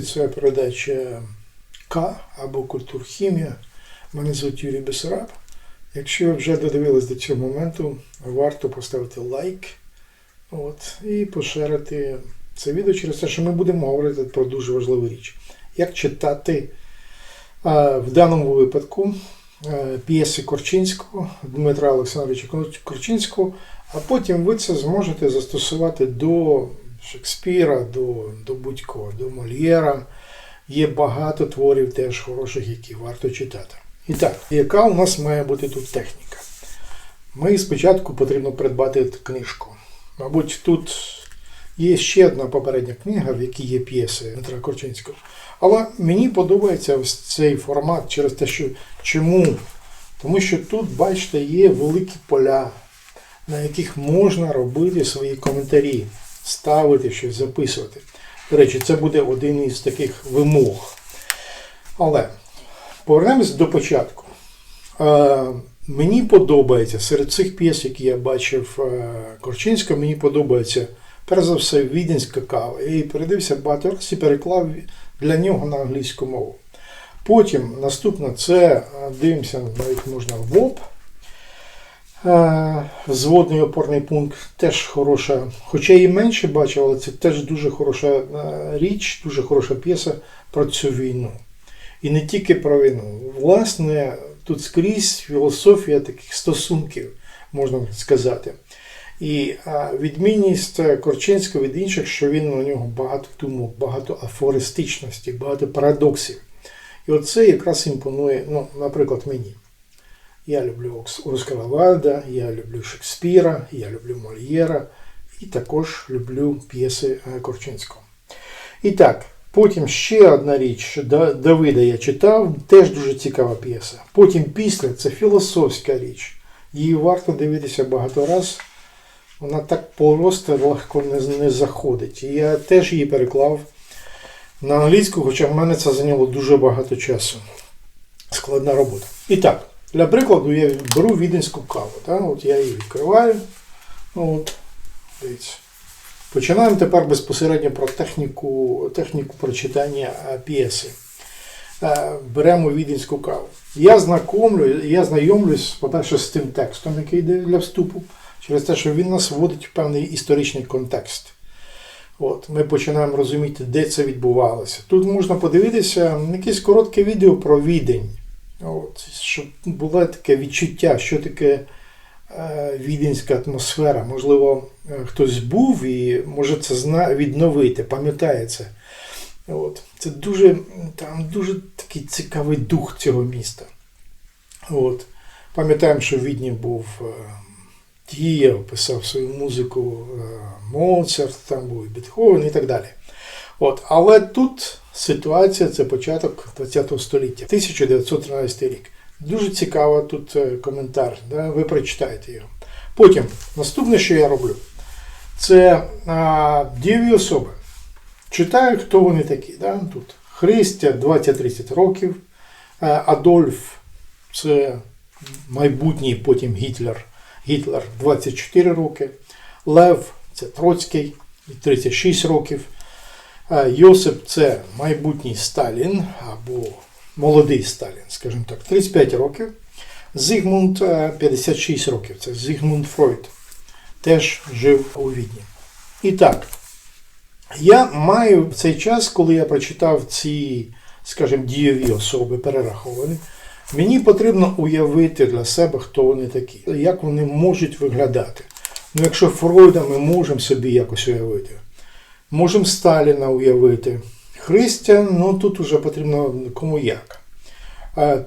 Це передача К або Культурхімія. Мене звуть Юрій Бесараб. Якщо ви вже додивились до цього моменту, варто поставити лайк от, і поширити це відео через те, що ми будемо говорити про дуже важливу річ. Як читати а, в даному випадку е, п'єси Корчинського, Дмитра Олександровича Корчинського, а потім ви це зможете застосувати до Шекспіра, до, до будь-кого, до Мольєра. Є багато творів теж хороших, які варто читати. І так, яка у нас має бути тут техніка? Ми спочатку потрібно придбати книжку. Мабуть, тут є ще одна попередня книга, в якій є п'єси Дмитра Корчинського. Але мені подобається ось цей формат через те, що чому? Тому що тут, бачите, є великі поля, на яких можна робити свої коментарі, ставити щось, записувати. До речі, це буде один із таких вимог. Але повернемось до початку. Е, мені подобається серед цих п'єс, які я бачив е, Корчинського, мені подобається, перш за все, віденська кава. Я її передився багато разів і переклав для нього на англійську мову. Потім наступне це е, дивимося, навіть можна ВОП. Зводний опорний пункт теж хороша, хоча її менше бачив, але це теж дуже хороша е, річ, дуже хороша п'єса про цю війну. І не тільки про війну. Власне, тут скрізь філософія таких стосунків, можна сказати. І відмінність Корчинського від інших, що він у нього багато думок, багато афористичності, багато парадоксів. І оце якраз імпонує, ну, наприклад, мені. Я люблю Оскара Вальда, я люблю Шекспіра, я люблю Мольєра і також люблю п'єси Корчинського. І так, потім ще одна річ, Давида я читав, теж дуже цікава п'єса. Потім після це філософська річ. Її варто дивитися багато разів. Вона так просто легко не, не заходить. І я теж її переклав на англійську, хоча в мене це зайняло дуже багато часу. Складна робота. І так. Для прикладу, я беру віденську каву. Так? От Я її відкриваю. От, дивіться. Починаємо тепер безпосередньо про техніку техніку прочитання п'єси. Беремо віденську каву. Я знакомлю, я знайомлюсь, по-перше, з тим текстом, який йде для вступу, через те, що він нас вводить в певний історичний контекст. От, Ми починаємо розуміти, де це відбувалося. Тут можна подивитися якесь коротке відео про відень. От, Щоб було таке відчуття, що таке е, віденська атмосфера. Можливо, е, хтось був і може це зна, відновити, пам'ятає це. От. Це дуже там дуже такий цікавий дух цього міста. От. Пам'ятаємо, що в Відні був е, Дія, писав свою музику Моцарт, там був Бетховен і так далі. От. Але тут ситуація це початок ХХ століття, 1913 рік. Дуже цікавий тут е, коментар, да? ви прочитаєте його. Потім, наступне, що я роблю, це а, дієві особи. Читаю, хто вони такі. Да? Тут Христя 20-30 років, е, Адольф це майбутній потім Гітлер. Гітлер 24 роки, Лев це Троцький 36 років. Йосип це майбутній Сталін або молодий Сталін, скажімо так, 35 років. Зигмунд 56 років. Це Зигмунд Фройд. Теж жив у Відні. І так, я маю в цей час, коли я прочитав ці, скажімо, дієві особи перераховані, мені потрібно уявити для себе, хто вони такі, як вони можуть виглядати. Ну, якщо Фройда ми можемо собі якось уявити. Можемо Сталіна уявити. Христя, ну тут вже потрібно кому як.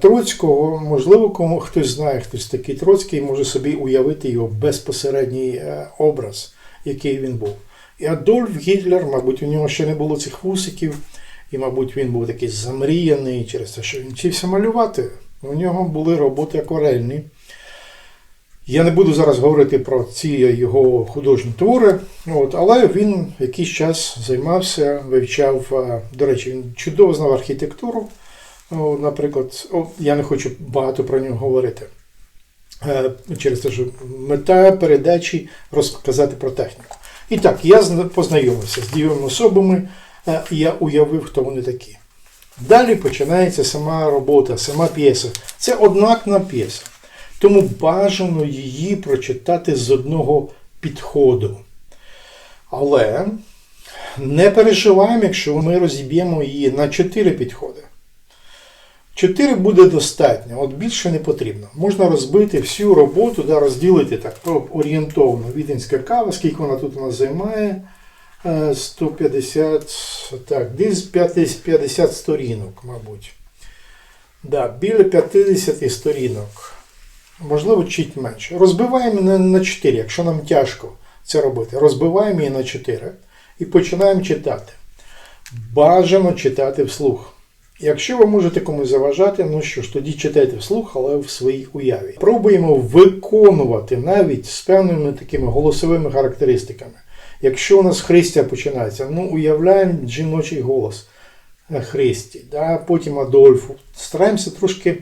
Троцького, можливо, кому хтось знає, хтось такий Троцький, може собі уявити його безпосередній е, образ, який він був. І Адольф Гітлер, мабуть, у нього ще не було цих вусиків, і, мабуть, він був такий замріяний через те, що він вчився малювати. У нього були роботи акварельні. Я не буду зараз говорити про ці його художні твори, от, але він якийсь час займався, вивчав, до речі, він чудово знав архітектуру. Наприклад, о, я не хочу багато про нього говорити. Е, через те, що мета передачі розказати про техніку. І так, я познайомився з дієвими особами, е, я уявив, хто вони такі. Далі починається сама робота, сама п'єса. Це однакна п'єса. Тому бажано її прочитати з одного підходу. Але не переживаємо, якщо ми розіб'ємо її на 4 підходи. 4 буде достатньо, от більше не потрібно. Можна розбити всю роботу, да, розділити так орієнтовно. Віденська кава, скільки вона тут у нас займає. Е, 150, так, десь 50 50 сторінок, мабуть. Да, біля 50 сторінок. Можливо, чуть менше. Розбиваємо на, на 4, якщо нам тяжко це робити. Розбиваємо її на 4 і починаємо читати. Бажано читати вслух. Якщо ви можете комусь заважати, ну що ж, тоді читайте вслух, але в своїй уяві. Пробуємо виконувати навіть з певними такими голосовими характеристиками. Якщо у нас Христя починається, ну уявляємо жіночий голос Христі, да, потім Адольфу. Стараємося трошки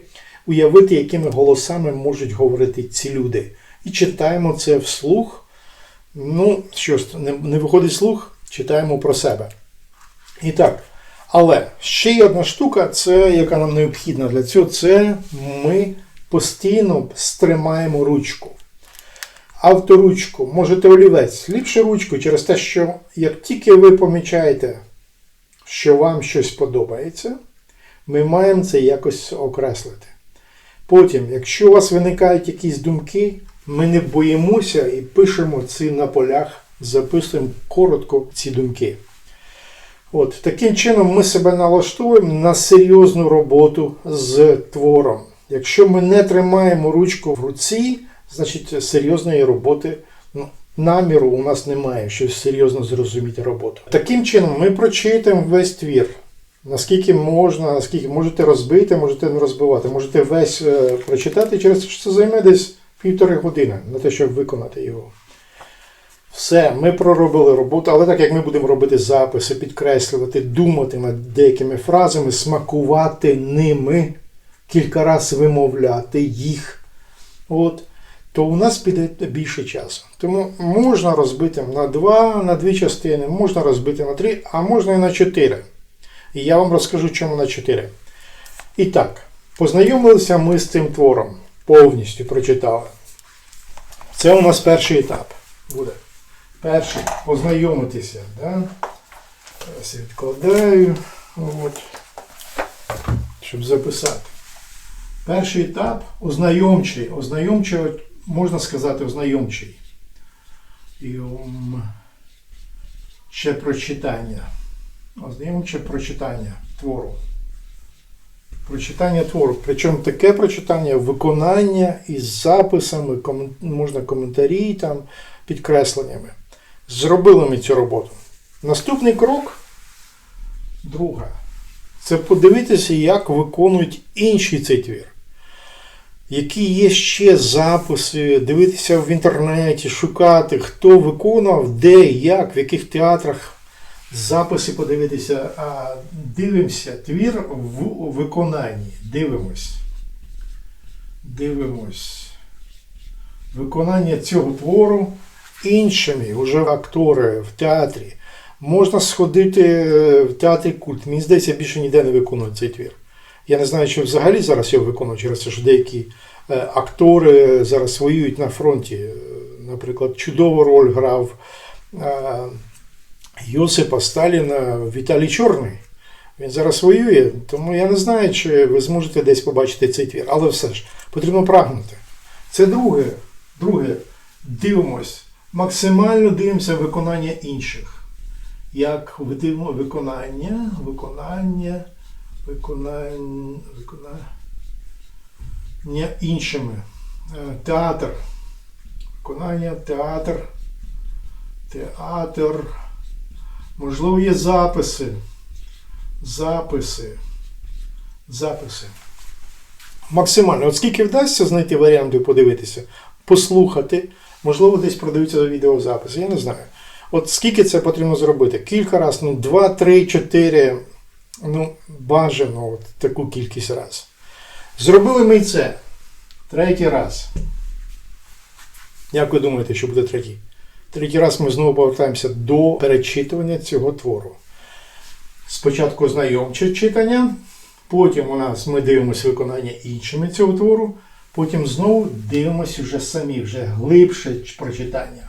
уявити, якими голосами можуть говорити ці люди. І читаємо це вслух. Ну, що ж, не, не виходить слух, читаємо про себе. І так. Але ще є одна штука, це яка нам необхідна для цього, це ми постійно стримаємо ручку. Авторучку, можете олівець, ліпше ручку через те, що як тільки ви помічаєте, що вам щось подобається, ми маємо це якось окреслити. Потім, якщо у вас виникають якісь думки, ми не боїмося і пишемо ці на полях, записуємо коротко ці думки. От, Таким чином ми себе налаштовуємо на серйозну роботу з твором. Якщо ми не тримаємо ручку в руці, значить серйозної роботи, ну, наміру у нас немає, щось серйозно зрозуміти роботу. Таким чином ми прочитаємо весь твір. Наскільки можна, наскільки можете розбити, можете не розбивати, можете весь е, прочитати, через що це займе десь півтори години на те, щоб виконати його. Все, ми проробили роботу, але так як ми будемо робити записи, підкреслювати, думати над деякими фразами, смакувати ними, кілька разів вимовляти їх, от, то у нас піде більше часу. Тому можна розбити на два, на дві частини, можна розбити на три, а можна і на чотири. І я вам розкажу, чому на чотири. І так, познайомилися ми з цим твором, повністю прочитали. Це у нас перший етап буде. Перше, познайомитися. Да? Зараз я відкладаю, от, щоб записати. Перший етап ознайомчий. Ознайомчий, можна сказати, ознайомчий. І ще прочитання. Ознайомче прочитання твору. Прочитання твору. Причому таке прочитання, виконання із записами, можна коментарі там, підкресленнями. Зробили ми цю роботу. Наступний крок, друга, це подивитися, як виконують інші цей твір. Які є ще записи, дивитися в інтернеті, шукати, хто виконував, де, як, в яких театрах записи подивитися, а дивимося твір в виконанні. Дивимось. Дивимось. Виконання цього твору іншими вже актори в театрі. Можна сходити в театрі культ. Мені здається, більше ніде не виконують цей твір. Я не знаю, чи взагалі зараз його виконують, через те, що деякі е, актори зараз воюють на фронті. Наприклад, чудову роль грав е, Йосипа Сталіна Віталій Чорний. Він зараз воює, тому я не знаю, чи ви зможете десь побачити цей твір. Але все ж потрібно прагнути. Це друге. Друге, дивимось. Максимально дивимося виконання інших. Як видимо виконання, виконання, виконання, виконання іншими. Е, Театр. Виконання, театр. Театр. Можливо, є записи. Записи. Записи. Максимально. От скільки вдасться знайти варіанти подивитися, послухати. Можливо, десь продаються відеозаписи, я не знаю. От скільки це потрібно зробити? Кілька разів, ну, 2, 3, 4, ну, бажано от таку кількість разів. Зробили ми це. Третій раз. Як ви думаєте, що буде третій? Третій раз ми знову повертаємося до перечитування цього твору. спочатку знайомче читання, потім у нас ми дивимося виконання іншими цього твору, потім знову дивимося вже самі, вже глибше прочитання.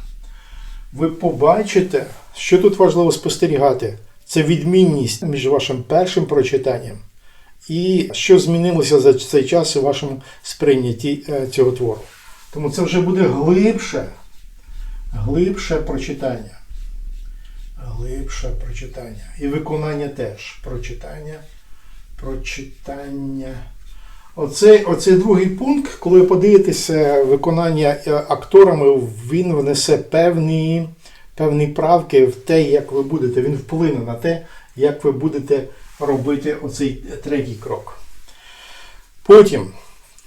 Ви побачите, що тут важливо спостерігати. Це відмінність між вашим першим прочитанням і що змінилося за цей час у вашому сприйнятті е, цього твору. Тому це вже буде глибше, глибше прочитання. Глибше прочитання. І виконання теж. Прочитання. Прочитання. Оцей, оцей другий пункт, коли ви подивитеся виконання е, акторами, він внесе певні, певні правки в те, як ви будете. Він вплине на те, як ви будете робити оцей третій крок. Потім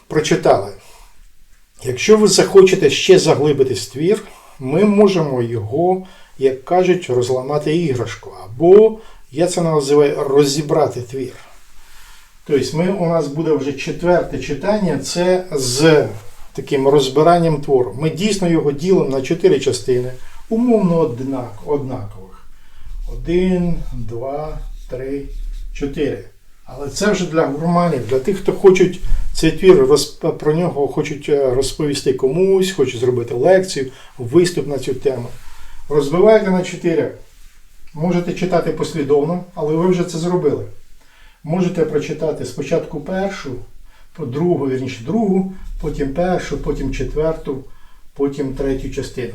прочитали. Якщо ви захочете ще заглибити твір, ми можемо його, як кажуть, розламати іграшку. Або я це називаю розібрати твір. Тобто ми, у нас буде вже четверте читання, це з таким розбиранням твору. Ми дійсно його ділимо на чотири частини, умовно однак, однакових. Один, два, три, чотири. Але це вже для гурманів, для тих, хто хочуть цей твір про нього хочуть е, розповісти комусь, хочуть зробити лекцію, виступ на цю тему. Розбивайте на чотири. Можете читати послідовно, але ви вже це зробили. Можете прочитати спочатку першу, другу, вірніше другу, потім першу, потім четверту, потім третю частину.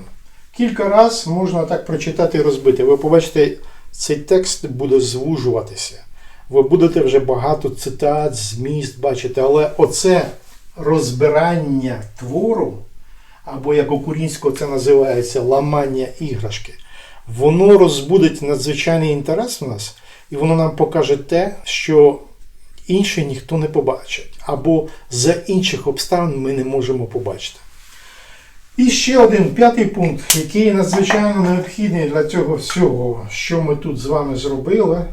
Кілька разів можна так прочитати і розбити. Ви побачите, цей текст буде звужуватися. Ви будете вже багато цитат, зміст бачити, але оце розбирання твору, або як українською це називається ламання іграшки, воно розбудить надзвичайний інтерес в нас, і воно нам покаже те, що інше ніхто не побачить, або за інших обставин ми не можемо побачити. І ще один п'ятий пункт, який надзвичайно необхідний для цього всього, що ми тут з вами зробили,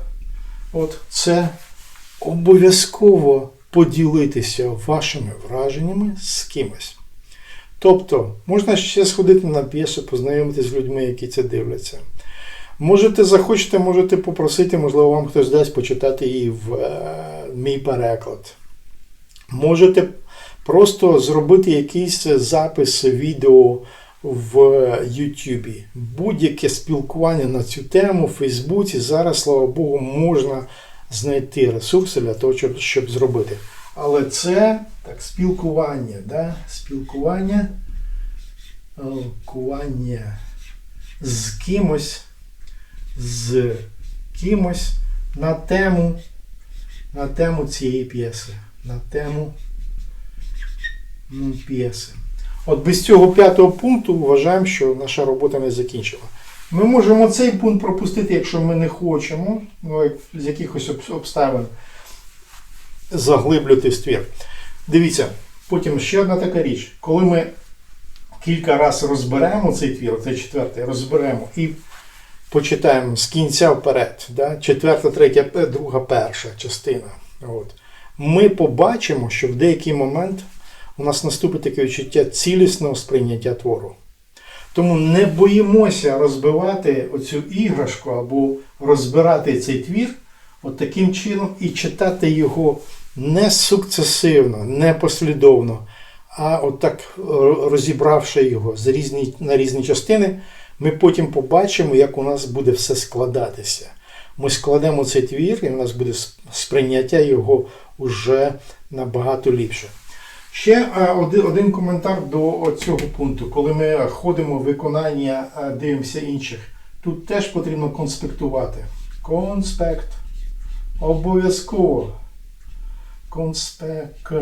от це обов'язково поділитися вашими враженнями з кимось. Тобто, можна ще сходити на п'єсу, познайомитися з людьми, які це дивляться. Можете захочете, можете попросити, можливо, вам хтось дасть почитати її в е, мій переклад. Можете просто зробити якийсь запис відео в Ютубі. Будь-яке спілкування на цю тему в Фейсбуці зараз, слава Богу, можна знайти ресурси для того, щоб, щоб зробити. Але це так, спілкування, да? спілкування, спілкування з кимось, з кимось на тему, на тему цієї п'єси. На тему ну, п'єси. От без цього п'ятого пункту вважаємо, що наша робота не закінчила. Ми можемо цей пункт пропустити, якщо ми не хочемо, ну, з якихось обставин заглиблювати ствір. Дивіться, потім ще одна така річ. Коли ми кілька разів розберемо цей твір, цей четвертий, розберемо і почитаємо з кінця вперед, да? четверта, третя, друга, перша частина. От. Ми побачимо, що в деякий момент у нас наступить таке відчуття цілісного сприйняття твору. Тому не боїмося розбивати оцю іграшку або розбирати цей твір от таким чином і читати його не сукцесивно, не послідовно, а от е, розібравши його з різні, на різні частини, ми потім побачимо, як у нас буде все складатися. Ми складемо цей твір, і у нас буде сприйняття його уже набагато ліпше. Ще е, один, коментар до цього пункту. Коли ми ходимо в виконання, е, дивимося інших, тут теж потрібно конспектувати. Конспект. Обов'язково. Конспект.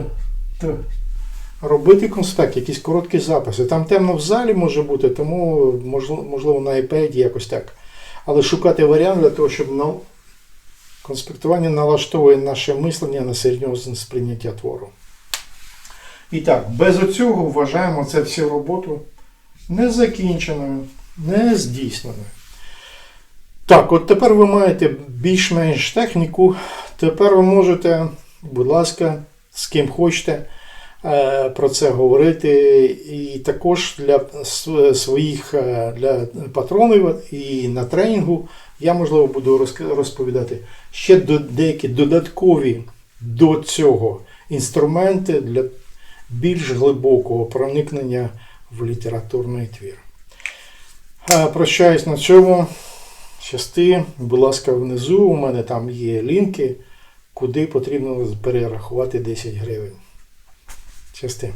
Робити конспект, якісь короткі записи. Там темно в залі може бути, тому можливо, на iPad якось так. Але шукати варіант для того, щоб на... конспектування налаштовує наше мислення на серйозне сприйняття твору. І так, без оцього вважаємо це всю роботу незакінченою, не здійсненою. Так, от тепер ви маєте більш-менш техніку. Тепер ви можете, будь ласка, з ким хочете е, про це говорити. І також для своїх е, для патронів і на тренінгу Я, можливо, буду розповідати ще деякі додаткові до цього інструменти для більш глибокого проникнення в літературний твір. Прощаюсь на цьому. Щасти, будь ласка, внизу у мене там є лінки, куди потрібно перерахувати 10 гривень. Щасти.